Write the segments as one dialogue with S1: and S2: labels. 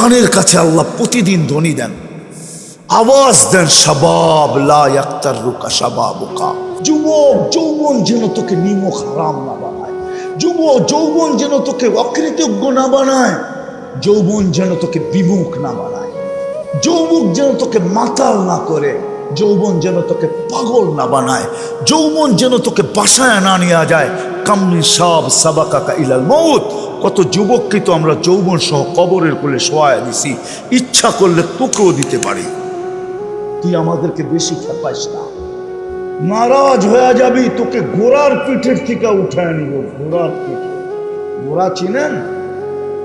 S1: কানের কাছে আল্লাহ প্রতিদিন ধ্বনি দেন। আওয়াজ দেন সবাব লা ইয়াক্তার রুকা সবাবুকা যুবক, যৌবন যেন তোকে নিমক হারাম না বানায়। যুব যৌবন যেন তোকে অকৃতজ্ঞ না বানায়। যৌবন যেন তোকে বিমুখ না বানায়। যৌবক যেন তোকে মাতাল না করে। যৌবন যেন তোকে পাগল না বানায়। যৌবন যেন তোকে বাসায় না নেওয়া যায়। কামনি সব সাবাকাকা ইলাল মৌত কত যুবককে তো আমরা যৌবন সহ কবরের কোলে শোয়ায় দিছি। ইচ্ছা করলে তোকেও দিতে পারি। তুই আমাদেরকে বেশি খেপাইস না। নারাজ হয়ে যাবি, তোকে গোড়ার পিঠের থেকে উঠায় নিব। ঘোড়ার পিঠে। ঘোড়া চিনেন?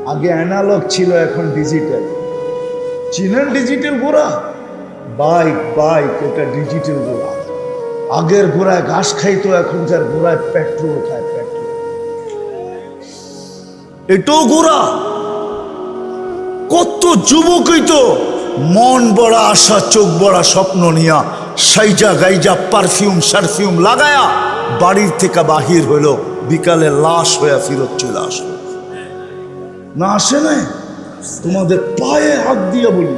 S1: আগে অ্যানালগ ছিল, এখন ডিজিটাল। চিনেন ডিজিটাল গোড়া বাইক বাইক, এটা ডিজিটাল গোড়া আগের গোড়ায় ঘাস খাইতো, এখনকার গোড়ায় পেট্রোল খায়। এটাও ঘোড়া কত যুবকই তো মন বড়া আশা, চোখ বড়া স্বপ্ন নিয়া সাইজা গাইজা পারফিউম সারফিউম লাগায়া বাড়ির থেকে বাহির হইল, বিকালে লাশ হইয়া ফিরত চলে আসলো। না আসে না তোমাদের পায়ে হাত দিয়ে বলি।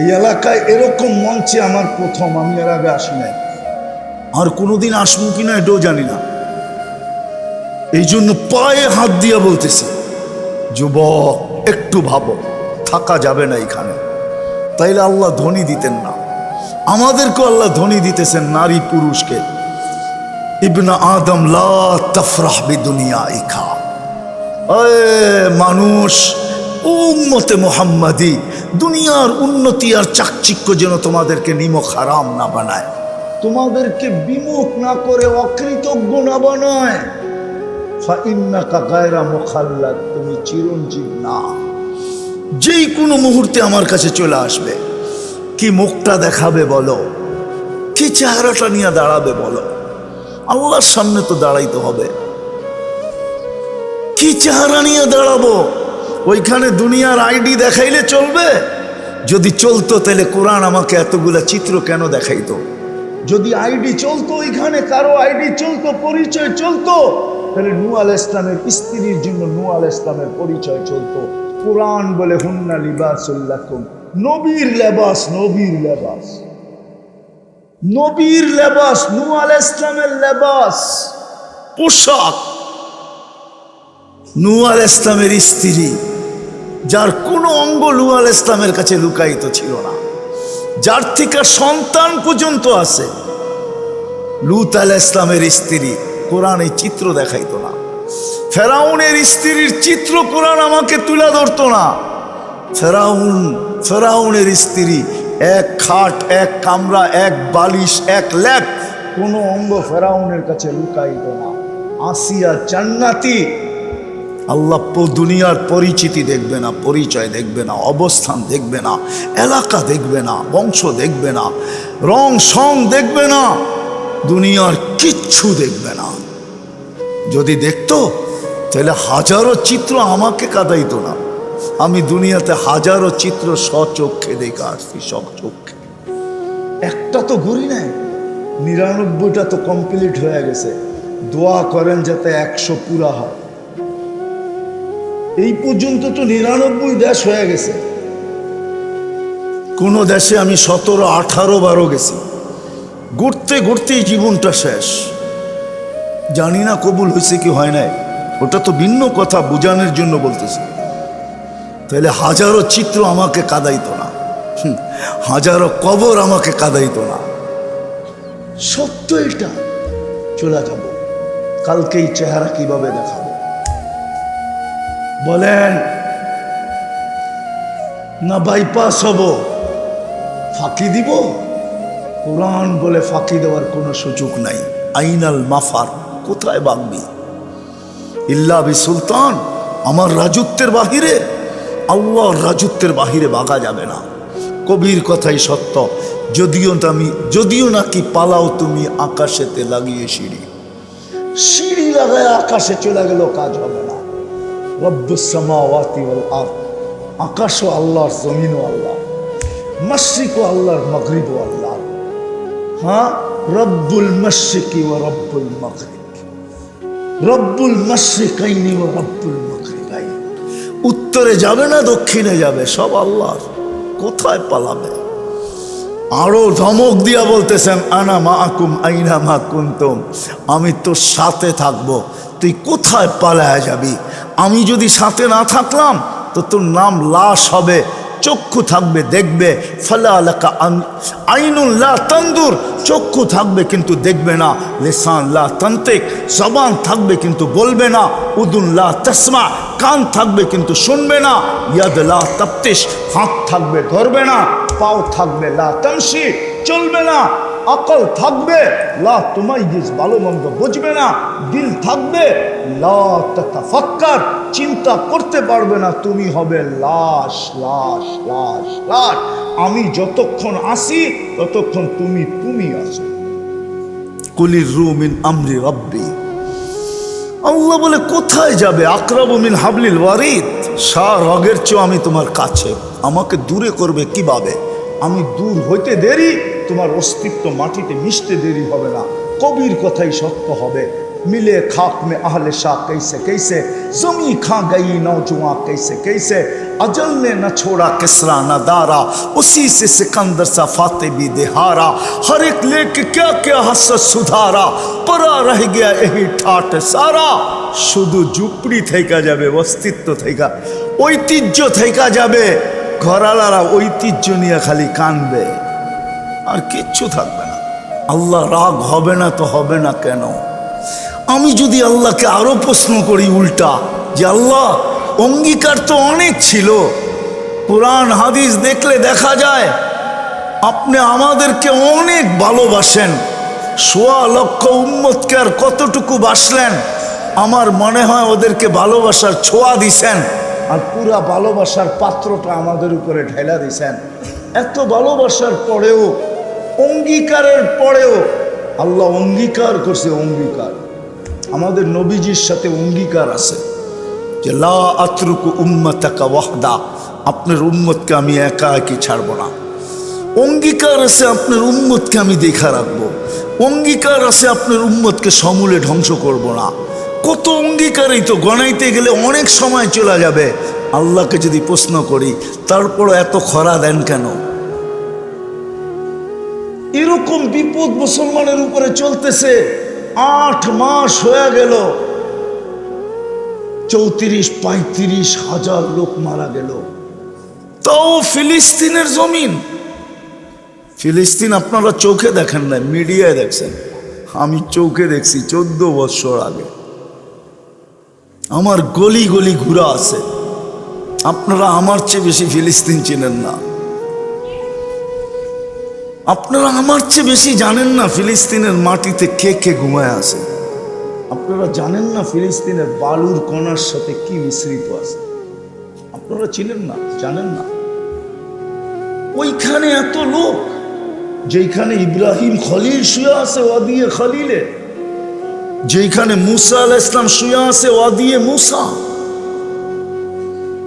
S1: এই এলাকায় এরকম মঞ্চে আমার প্রথম, আমি এর আগে আসি নাই। আর কোনোদিন আসব কিনা এটাও জানি না। এই জন্য পায়ে হাত দিয়ে বলতেছি, যুবক, একটু ভাবো, থাকা যাবে না এখানে। তাইলে আল্লাহ ধনী দিতেন না। আমাদেরকে আল্লাহ ধনী দিতেছেন নারী পুরুষকে। ইবনা আদম, লা তফরাহ দুনিয়া মানুষ, উম্মতে মোহাম্মদি, দুনিয়ার উন্নতি আর চাকচিক্য যেন তোমাদেরকে নিমক হারাম না বানায়। তোমাদেরকে বিমুখ না করে অকৃতজ্ঞ না বানায়। ফাইন্নাকা গায়রা মুখাল্লাদ, তুমি চিরঞ্জীব না। যেই কোনো মুহূর্তে আমার কাছে চলে আসবে। কি মুখটা দেখাবে বলো? কি চেহারাটা নিয়ে দাঁড়াবে বলো? আল্লাহর সামনে তো দাঁড়াইতে হবে। কি চেহারা নিয়ে দাঁড়াবো? ওইখানে দুনিয়ার আইডি দেখাইলে চলবে? যদি চলতো, তাহলে কোরআন আমাকে এতগুলা চিত্র কেন দেখাইতো? যদি আইডি চলতো ওইখানে কারও আইডি চলতো, পরিচয় চলতো, তাহলে নু ইসলামের স্ত্রীর জন্য নু ইসলামের পরিচয় চলতো। কোরআন বলে, হুন্না লিবাসুল্লাকুম নবীর লেবাস নবীর লেবাস। নবীর লেবাস নু আল ইসলামের লেবাস। পোশাক। নু আল ইসলামের স্ত্রী, যার কোনো অঙ্গ নু আল ইসলামের কাছে লুকায়িত ছিল না। যার থেকে সন্তান পর্যন্ত আছে। লুত আল ইসলামের স্ত্রী কোরআন এই চিত্র দেখাইত না। ফেরাউনের স্ত্রীর চিত্র কোরআন আমাকে তুলে ধরতো না। ফেরাউন, ফেরাউনের স্ত্রী এক খাট, এক কামরা, এক বালিশ, এক ল্যাপ কোনো অঙ্গ ফেরাউনের কাছে লুকাইত না। আসিয়া জান্নাতি আল্লাহ দুনিয়ার পরিচিতি দেখবে না, পরিচয় দেখবে না, অবস্থান দেখবে না, এলাকা দেখবে না, বংশ দেখবে না, রং সং দেখবে না, দুনিয়ার কিচ্ছু দেখবে না। যদি দেখতো, তাহলে হাজারো চিত্র আমাকে কাঁদাইতো না। আমি দুনিয়াতে হাজারো চিত্র সচক্ষে দেখে আসছি চক্ষে একটা তো ঘুরি নাই, নিরানব্বইটা তো কমপ্লিট হয়ে গেছে। দোয়া করেন যাতে একশো পুরা হয়। এই পর্যন্ত তো নিরানব্বই দেশ হয়ে গেছে। কোন দেশে আমি সতেরো, আঠারো বারো গেছি। ঘুরতে ঘুরতেই জীবনটা শেষ। জানি না কবুল হয়েছে কি হয় নাই। ওটা তো ভিন্ন কথা, বোঝানোর জন্য বলতেছে। তাহলে হাজারো চিত্র আমাকে কাদাইত না। হাজারো কবর আমাকে কাদাইত না। সত্য এটা। চলে যাব। কালকে এই চেহারা কীভাবে দেখাবো? বলেন, না বাইপাস হব, ফাঁকি দিব? কোরআন বলে ফাঁকি দেওয়ার কোনো সুযোগ নাই। আইনাল মাফার, কোথায় বাগবি? ইল্লা বি সুলতান, আমার রাজত্বের বাহিরে, আল্লাহর রাজত্বের বাহিরে বাগা যাবে না। কবির কথাই সত্য, যদিও আমি যদিও নাকি পালাও তুমি আকাশেতে লাগিয়ে সিঁড়ি। সিঁড়ি লাগায় আকাশে চলে গেল কাজ হবে। ওয়াল আরদ, আকাশও আল্লাহর, জমিনও আল্লাহ মশরিকও আল্লাহর, মগরিবও আল্লাহ হ্যাঁ? রব্বুল মশরিকি ও রব্বুল মগরিব। রব্বুল মশরিকাইনি ও রব্বুল মগরিবাইন। উত্তরে যাবে না, দক্ষিণে যাবে, সব আল্লাহর। কোথায় পালাবে? আরও ধমক দিয়া বলতেছেন, আনা মা আকুম আইনা মা কুন্তম? আমি তোর সাথে থাকব। তুই কোথায় পালায় যাবি? আমি যদি সাথে না থাকলাম, তো তোর নাম লাশ হবে, চক্ষু থাকবে দেখবে, ফলা আলাকা আইনুল্লাহ তন্দুর, চক্ষু থাকবে কিন্তু দেখবে না, লেসান লা তন্ত্রিক জবান থাকবে কিন্তু বলবে না উদুল্লাহ তসমা, কান থাকবে কিন্তু শুনবে না, ইয়াদ লা তপ্তিস হাত থাকবে ধরবে না, পাও থাকবে লা তমসি চলবে না আকল থাকবে, লা তুমাইজিস ভালো মন্দ বুঝবে না, দিল থাকবে, লা তাতাফাক্কার, চিন্তা করতে পারবে না, তুমি হবে লাশ লাশ লাশ লাশ। আমি যতক্ষণ আসি, ততক্ষণ তুমি তুমি আসো। কুলির রুমিন আমরি রব্বি। আল্লাহ বলে, কোথায় যাবে? আকরাব মিন হাবলিল ওয়ারিদ। সার রগের চেয়েও আমি তোমার কাছে। আমাকে দূরে করবে কীভাবে? আমি দূর হইতে দেরি তোমার অস্তিত্ব মাটিতে মিশতে দেরি হবে না কবির কথাই সত্য হবে मिले खाक में अहल शाह कैसे कैसे जमी खा गई नौजुआ कैसे कैसे अजल ने न छोड़ा किसरा न दारा उसी से सिकंदर सा फाते भी देहारा हर एक लेके क्या क्या हसत सुधारा परा रह गया यही ठाट सारा শুধু ঝুপড়ি থেকে যাবে অস্তিত্ব থেকে ঐতিহ্য থেকে যাবে ঘরালারা ঐতিহ্য নিয়ে খালি কানবে আর কিচ্ছু থাকবে না। আল্লাহ রাগ হবে না তো হবে না কেন? আমি যদি আল্লাহকে আরও প্রশ্ন করি উল্টা, যে আল্লাহ, অঙ্গীকার তো অনেক ছিল। কোরআন, হাদিস দেখলে দেখা যায়, আপনি আমাদেরকে অনেক ভালোবাসেন। সোয়া লক্ষ উম্মতকে আর কতটুকু বাসলেন, আমার মনে হয় ওদেরকে ভালোবাসার ছোঁয়া দিছেন, আর পুরা ভালোবাসার পাত্রটা আমাদের উপরে ঢেলা দিছেন। এত ভালোবাসার পরেও অঙ্গীকারের পরেও আল্লাহ অঙ্গীকার করছে অঙ্গীকার। আমাদের নবীজির সাথে অঙ্গীকার আছে যে, লা আতরুকু উম্মতাকা ওয়াহদা আপনার উম্মতকে আমি একা একই ছাড়ব না। অঙ্গীকার আছে আপনার উম্মতকে আমি দেখা রাখব। অঙ্গীকার আছে আপনার উম্মতকে সমূলে ধ্বংস করব না। কত অঙ্গীকারই তো গণাইতে গেলে অনেক সময় চলে যাবে। আল্লাহকে যদি প্রশ্ন করি তারপর এত খরা দেন কেন? এরকম বিপদ মুসলমানের উপরে চলতেছে, আট মাস হয়ে গেল। চৌত্রিশ, পঁয়ত্রিশ হাজার লোক মারা গেল। তাও ফিলিস্তিনের জমিন। ফিলিস্তিন আপনারা চোখে দেখেন না মিডিয়ায় দেখছেন। আমি চোখে দেখছি চোদ্দ বছর আগে। আমার গলি গলি ঘুরা আছে। আপনারা আমার চেয়ে বেশি ফিলিস্তিন চেনেন না। আপনারা আমার চেয়ে বেশি জানেন না ফিলিস্তিনের মাটিতে কে কে ঘুমায় আছে? আপনারা জানেন না ফিলিস্তিনের বালুর কণার সাথে কি মিশ্রিত আছে? আপনারা চিনেন না, জানেন না। ওইখানে এত লোক যেখানে ইব্রাহিম খলিল শুয়ে আছে ওয়াদিয়ে খলিলে। যেখানে মুসা আল ইসলাম শুয়ে আছে ওয়াদিয়ে মুসা।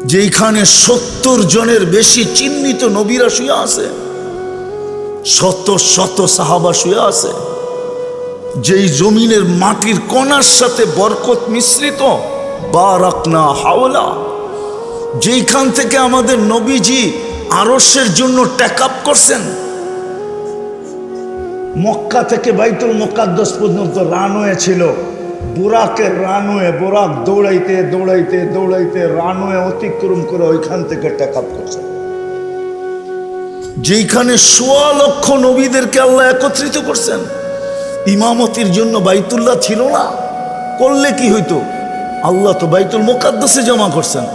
S1: যেখানে সত্তর জনের বেশি চিহ্নিত নবীরা শুয়ে আছে। শত শত সাহাবা শুয়ে আছে। যেই জমিনের মাটির কণার সাথে বরকত মিশ্রিত, বারাকনা হাওলা। যেইখান থেকে আমাদের নবীজি আরসের জন্য ট্যাক আপ করছেন, মক্কা থেকে বাইতুল মোকাদ্দস পর্যন্ত রানওয়ে ছিল। বোরাকের রানওয়ে, বোরাক দৌড়াইতে দৌড়াইতে দৌড়াইতে রানওয়ে অতিক্রম করে ওইখান থেকে ট্যাক আপ করছেন যেইখানে সোয়া লক্ষ নবীদেরকে আল্লাহ একত্রিত করছেন, ইমামতির জন্য বাইতুল্লাহ ছিল না। করলে কি হইতো? আল্লাহ তো বাইতুল মোকাদ্দাসে জমা করছেন,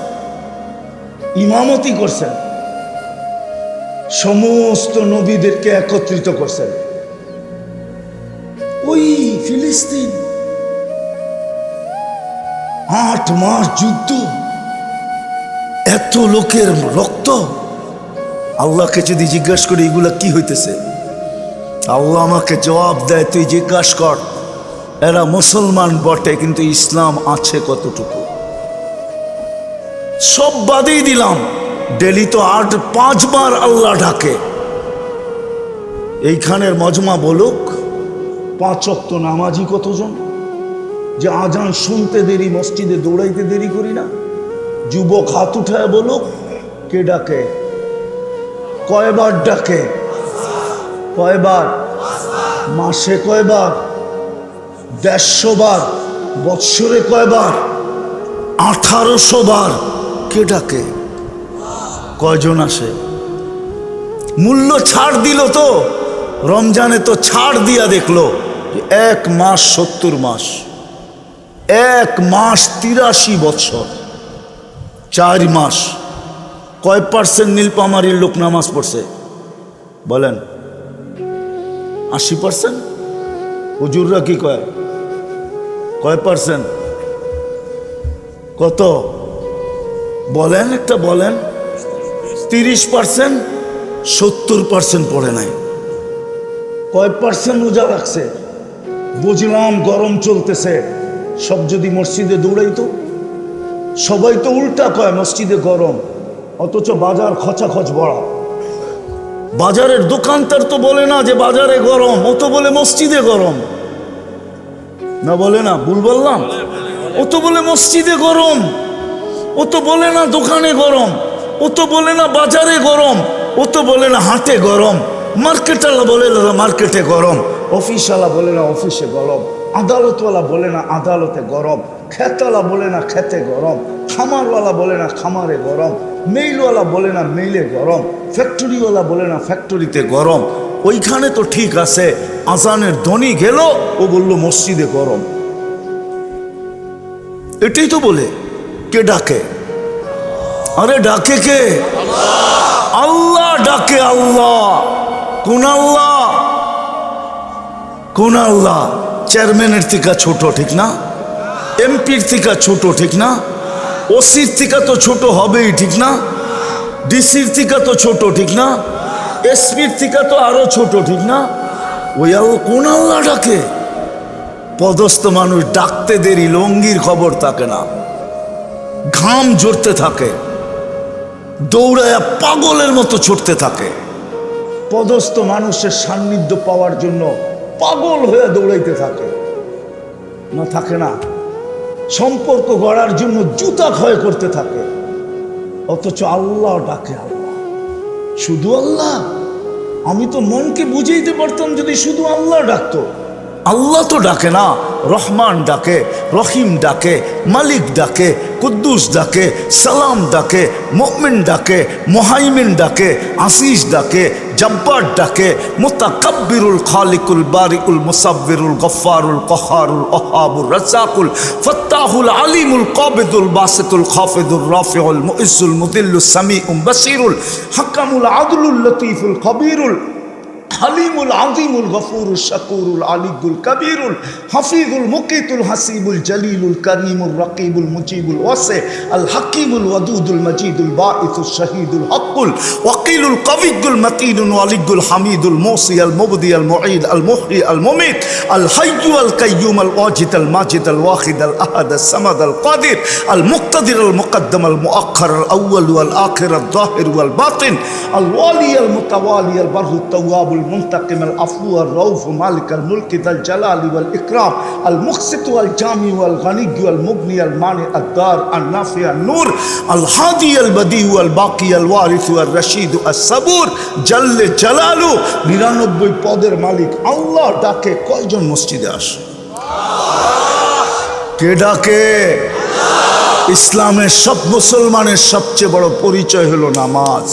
S1: ইমামতি করছেন, সমস্ত নবীদেরকে একত্রিত করছেন। ওই ফিলিস্তিন, আট মাস যুদ্ধ, এত লোকের রক্ত আল্লাহকে যদি জিজ্ঞাসা করি, এগুলা কি হইতেছে? আল্লাহ আমাকে জবাব দেয়, তুই জিজ্ঞাসা কর, এরা মুসলমান বটে, কিন্তু ইসলাম আছে কতটুকু? সব বাদেই দিলাম। ডেলি তো আট, পাঁচবার আল্লাহ ঢাকে এইখানের মজমা বলুক, পাঁচ অক্ত নামাজি কতজন? যে আজান শুনতে দেরি, মসজিদে দৌড়াইতে দেরি করি না। যুবক হাত উঠায় বলুক, কে ডাকে? কয়বার ডাকে? কয়বার? মাসে কয়বার? দেড়শো বার বৎসরে কয়বার? আঠারোশো বার কে ডাকে? কয়জন আসে? মূল্য ছাড় দিল তো। রমজানে তো ছাড় দিয়া দেখল এক মাস সত্তর মাস। এক মাস তিরাশি বছর চার মাস কয় পার্সেন্ট নীলপামারির লোক নামাজ পড়ছে? বলেন। আশি পার্সেন্ট? হুজুররা কি কয়? কয় পার্সেন্ট? কত? বলেন একটা, বলেন। তিরিশ পার্সেন্ট? সত্তর পার্সেন্ট পড়ে নাই। কয় পার্সেন্ট রোজা রাখছে? বুঝলাম গরম চলতেছে। সব যদি মসজিদে দৌড়াইতো? সবাই তো উল্টা কয়, মসজিদে গরম। অথচ বাজার খচাখচ বড়। বাজারের দোকানদার তো বলে না যে বাজারে গরম ও তো বলে মসজিদে গরম। না বলে না ভুল বললাম? ও তো বলে মসজিদে গরম ও তো বলে না দোকানে গরম ও তো বলে না বাজারে গরম ও তো বলে না হাটে গরম। মার্কেটওয়ালা বলে না মার্কেটে গরম। অফিসওয়ালা বলে না অফিসে গরম। আদালতওয়ালা বলে না আদালতে গরম। খেতওয়ালা বলে না খেতে গরম। খামারওয়ালা বলে না খামারে গরম, মেইলওয়ালা বলে না মেইলে গরম, ফ্যাক্টরিওয়ালা বলে না ফ্যাক্টরিতে গরম। ওইখানে তো ঠিক আছে, আজানের ধ্বনি গেল, ও বলল মসজিদে গরম। এটাই তো বলে, কে ডাকে? আরে ডাকে কে? আল্লাহ ডাকে আল্লাহ, কোন আল্লাহ? কোন আল্লাহ? চেয়ারম্যানের থেকে ছোট ঠিক না? এমপির থেকে ছোট ঠিক না? ওসির থেকে তো ছোট হবেই, ঠিক না? ডিসির থেকে তো ছোট, ঠিক না? এসপির থেকে তো আরও ছোট, ঠিক না? ওই কোন আল্লাহ ডাকে? পদস্থ মানুষ ডাকতে দেরি, লঙ্গির খবর থাকে না। ঘাম জড়তে থাকে। দৌড়ায় পাগলের মতো ছুটতে থাকে। পদস্থ মানুষের সান্নিধ্য পাওয়ার জন্য পাগল হয়ে দৌড়াইতে থাকে। না থাকে না। সম্পর্ক গড়ার জন্য জুতা ক্ষয় করতে থাকে। অথচ আল্লাহ ডাকে আল্লাহ। শুধু আল্লাহ? আমি তো মনকে বুঝাইতে পারতাম যদি শুধু আল্লাহ ডাকতো। আল্লাহ তো ডাকে না, রহমান ডাকে, রহিম ডাকে, মালিক ডাকে, কুদ্দুস ডাকে, সালাম ডাকে, মুমিন ডাকে, মোহাইমিন ডাকে, আসিস ডাকে জব্বার ডাকে, মুতাকাব্বিরুল খালিকুল বারিকুল মুসাব্বিরুল গফারুল কহারুল অহাবুর রাজাকুল ফত্তাহুল আলিমুল কাবিদুল বাসিতুল খাফিদুর রাফিউল মুইজ্জুল মুদিল্লুস সামিউম বাসিরুল হাকামুল আদুলুল লতিফুল খবীরুল হালিমুল আজিমুল গফুরুল শাকুরুল আলিগুল কবিরুল হাফিজুল মুকিতুল হাসিবুল জলিলুল করিমুল রকিবুল মুজিবুল ওয়াসে আল হাকিমুল ওয়াদুদুল মজিদুল বাঈসুল শহীদুল হকুল ওয়াকিলুল কবিগুল মতিনুল আলিগুল হামিদুল মোসি আল মুবদি আল মুঈদ আল মুহরি আল মুমিত আল হাইয়ু আল কাইয়ুম আল ওয়াজিদ আল মাজিদ আল ওয়াহিদ আল আহাদ আল সামাদ আল কাদির আল মুক্তাদির আল মুকদ্দম আল মুআক্ষর আল আউয়াল আল আখির আল জাহির আল বাতিন আল ওয়ালি আল মুতাওয়ালি আল বারহু তাওয়াবুল المنتقم العفو الرؤوف مالك الملك ذا الجلال والإكرام المقسط والجامع والغني والمغني المانع الدار النافع النور الهادي البديع والباقي الوارث والرشيد الصبور جل جلاله নিরানব্বই পদের মালিক আল্লাহ ডাকে কয়জন মসজিদে আসে কে ডাকে ইসলামের সব মুসলমানের সবচেয়ে বড় পরিচয় হলো নামাজ